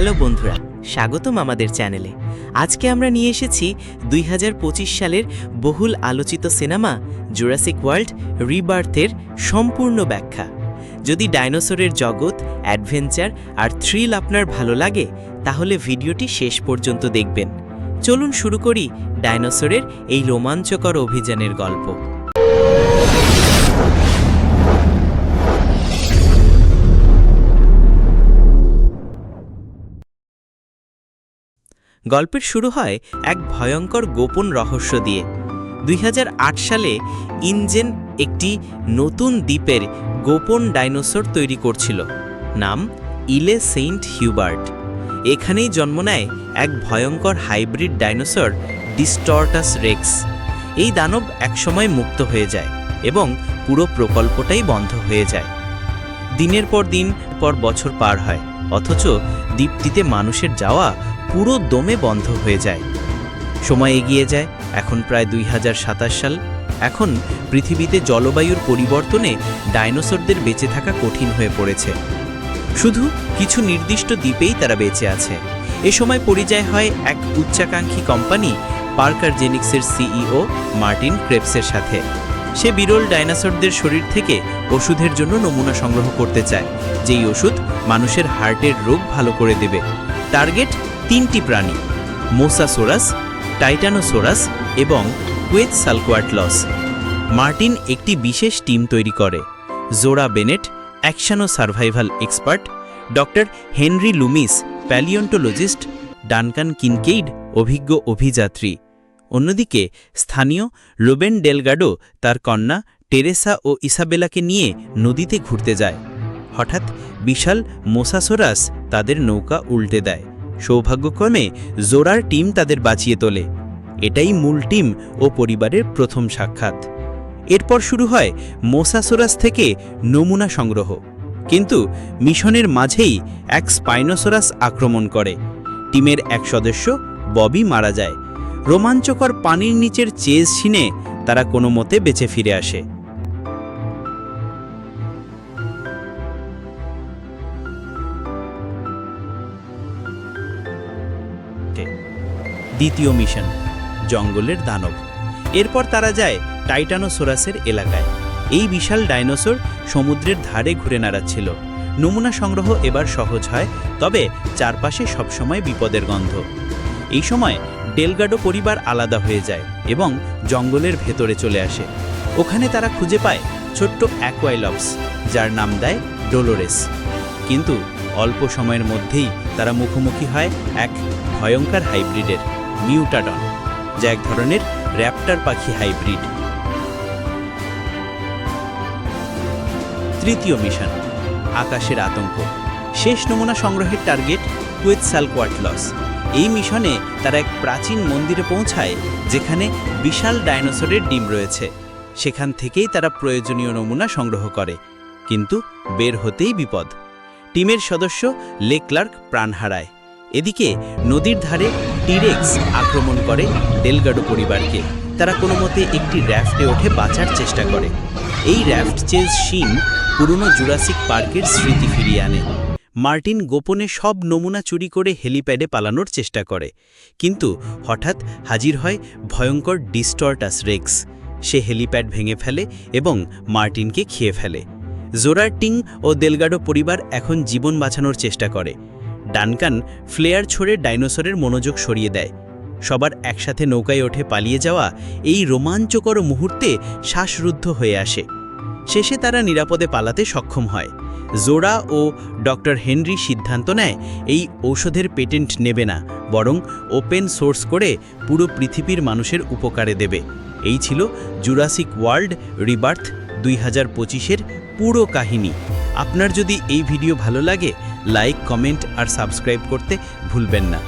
Hello বন্ধুরা, স্বাগতম আমাদের চ্যানেলে। আজকে আমরা নিয়ে এসেছি দুই হাজার পঁচিশ সালের বহুল আলোচিত সিনেমা জুরাসিক ওয়ার্ল্ড রিবার্থের সম্পূর্ণ ব্যাখ্যা। যদি ডাইনোসরের জগৎ, অ্যাডভেঞ্চার আর থ্রিল আপনার ভালো লাগে, তাহলে ভিডিওটি শেষ পর্যন্ত দেখবেন। চলুন শুরু করি ডাইনোসরের এই রোমাঞ্চকর অভিযানের গল্প। গল্পের শুরু হয় এক ভয়ঙ্কর গোপন রহস্য দিয়ে। দুই হাজার আট সালে ইনজেন একটি নতুন দ্বীপের গোপন ডাইনোসর তৈরি করছিল। নাম ইলে সেন্ট হিউবার্ট। এখানেই জন্ম নেয় এক ভয়ঙ্কর হাইব্রিড ডাইনোসর ডিস্টর্টাস রেক্স। এই দানব একসময় মুক্ত হয়ে যায় এবং পুরো প্রকল্পটাই বন্ধ হয়ে যায়। দিনের পর দিন, পর বছর পার হয়, অথচ দ্বীপটিতে মানুষের যাওয়া পুরো দমে বন্ধ হয়ে যায়। সময় এগিয়ে যায়, এখন প্রায় দুই হাজার সাতাশ সাল। এখন পৃথিবীতে জলবায়ুর পরিবর্তনে ডাইনোসরদের বেঁচে থাকা কঠিন হয়ে পড়েছে। শুধু কিছু নির্দিষ্ট দ্বীপেই তারা বেঁচে আছে। এ সময় পরিচয় হয় এক উচ্চাকাঙ্ক্ষী কোম্পানি পার্কার জেনিক্সের সিইও মার্টিন ক্রেপসের সাথে। সে বিরল ডাইনোসরদের শরীর থেকে ওষুধের জন্য নমুনা সংগ্রহ করতে চায়, যেই ওষুধ মানুষের হার্টের রোগ ভালো করে দেবে। টার্গেট তিনটি প্রাণী, মোসাসোরাস, টাইটানোসোরাস এবং কুয়েত সালকোয়াটলস। মার্টিন একটি বিশেষ টিম তৈরি করে। Zora Bennett, অ্যাকশানো survival expert, doctor Henry Loomis, palaeontologist, Duncan Kincaid, অভিজ্ঞ অভিযাত্রী। অন্যদিকে, স্থানীয় রোবেন ডেলগাডো তার কন্যা টেরেসা ও ইসাবেলাকে নিয়ে নদীতে ঘুরতে যায়। হঠাৎ বিশাল মোসাসোরাস তাদের নৌকা উল্টে দেয়। সৌভাগ্যক্রমে জোরার টিম তাদের বাঁচিয়ে তোলে। এটাই মূল টিম ও পরিবারের প্রথম সাক্ষাৎ। এরপর শুরু হয় মোসাসোরাস থেকে নমুনা সংগ্রহ। কিন্তু মিশনের মাঝেই এক স্পাইনোসোরাস আক্রমণ করে। টিমের এক সদস্য, ববি, মারা যায়। রোমাঞ্চকর পানির নিচের চেজ ছিনে তারা কোনো মতে বেঁচে ফিরে আসে। দ্বিতীয় মিশন, জঙ্গলের দানব। এরপর তারা যায় টাইটানোসোরাসের এলাকায়। এই বিশাল ডাইনোসর সমুদ্রের ধারে ঘুরে নাড়াচ্ছিল। নমুনা সংগ্রহ এবার সহজ হয়, তবে চারপাশে সবসময় বিপদের গন্ধ। এই সময় ডেলগাডো পরিবার আলাদা হয়ে যায় এবং জঙ্গলের ভেতরে চলে আসে। ওখানে তারা খুঁজে পায় ছোট্ট অ্যাকোয়াইলপস, যার নাম দেয় ডোলোরেস। কিন্তু অল্প সময়ের মধ্যেই তারা মুখোমুখি হয় এক ভয়ঙ্কর হাইব্রিডের, মিউটাডন, যা এক ধরনের র্যাপটার পাখি হাইব্রিড। তৃতীয় মিশন, আকাশের আতঙ্ক। শেষ নমুনা সংগ্রহের টার্গেট কুয়েত সালকোয়াটলস এই মিশনে তারা এক প্রাচীন মন্দিরে পৌঁছায়, যেখানে বিশাল ডাইনোসরের ডিম রয়েছে। সেখান থেকেই তারা প্রয়োজনীয় নমুনা সংগ্রহ করে, কিন্তু বের হতেই বিপদ। টিমের সদস্য লেক্লার্ক প্রাণ হারায় এদিকে নদীর ধারে টিরেক্স আক্রমণ করে ডেলগাডো পরিবারকে। তারা কোনো মতে একটি র্যাফটে ওঠে বাঁচার চেষ্টা করে। এই র্যাফট চেজ শিন পুরনো জুরাসিক পার্কের স্মৃতি ফিরিয়ে আনে। মার্টিন গোপনে সব নমুনা চুরি করে হেলিপ্যাডে পালানোর চেষ্টা করে। কিন্তু হঠাৎ হাজির হয় ভয়ঙ্কর ডিস্টর্টাস রেক্স। সে হেলিপ্যাড ভেঙে ফেলে এবং মার্টিনকে খেয়ে ফেলে। জোরার্টিং ও দেলগাডো পরিবার এখন জীবন বাঁচানোর চেষ্টা করে। ডানকান ফ্লেয়ার ছড়ে ডাইনোসরের মনোযোগ সরিয়ে দেয়। সবার একসাথে নৌকায় ওঠে পালিয়ে যাওয়া এই রোমাঞ্চকর মুহূর্তে শ্বাসরুদ্ধ হয়ে আসে। শেষে তারা নিরাপদে পালাতে সক্ষম হয়। জোড়া ও ডক্টর হেনরি সিদ্ধান্ত নেয়, এই ঔষধের পেটেন্ট নেবে না, বরং ওপেন সোর্স করে পুরো পৃথিবীর মানুষের উপকারে দেবে। এই ছিল জুরাসিক ওয়ার্ল্ড, রিবার্থ দুই হাজার পঁচিশের পুরো কাহিনী। আপনার যদি এই ভিডিও ভালো লাগে, লাইক, কমেন্ট আর সাবস্ক্রাইব করতে ভুলবেন না।